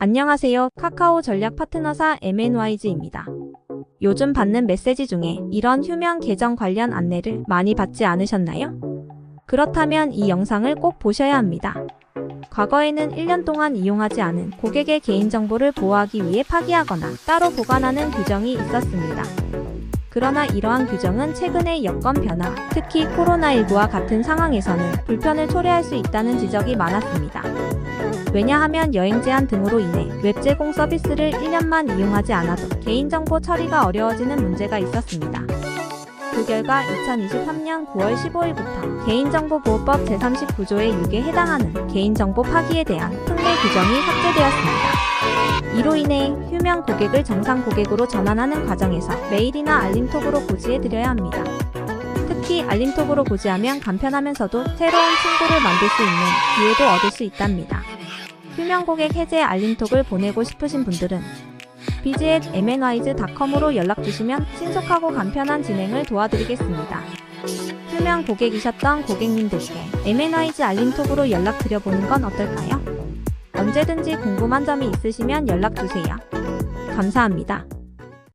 안녕하세요. 카카오 전략 파트너사 MNYG입니다. 요즘 받는 메시지 중에 이런 휴면 계정 관련 안내를 많이 받지 않으셨나요? 그렇다면 이 영상을 꼭 보셔야 합니다. 과거에는 1년 동안 이용하지 않은 고객의 개인정보를 보호하기 위해 파기하거나 따로 보관하는 규정이 있었습니다. 그러나 이러한 규정은 최근의 여건 변화, 특히 코로나19와 같은 상황에서는 불편을 초래할 수 있다는 지적이 많았습니다. 왜냐하면 여행 제한 등으로 인해 웹 제공 서비스를 1년만 이용하지 않아도 개인정보 처리가 어려워지는 문제가 있었습니다. 그 결과 2023년 9월 15일부터 개인정보보호법 제39조의 6에 해당하는 개인정보 파기에 대한 특례 규정이 삭제되었습니다. 이로 인해 휴면 고객을 정상 고객으로 전환하는 과정에서 메일이나 알림톡으로 고지해드려야 합니다. 특히 알림톡으로 고지하면 간편하면서도 새로운 친구를 만들 수 있는 기회도 얻을 수 있답니다. 휴면 고객 해제 알림톡을 보내고 싶으신 분들은 bg@mnyz.com으로 연락 주시면 신속하고 간편한 진행을 도와드리겠습니다. 휴면 고객이셨던 고객님들께 MNYZ 알림톡으로 연락드려보는 건 어떨까요? 언제든지 궁금한 점이 있으시면 연락 주세요. 감사합니다.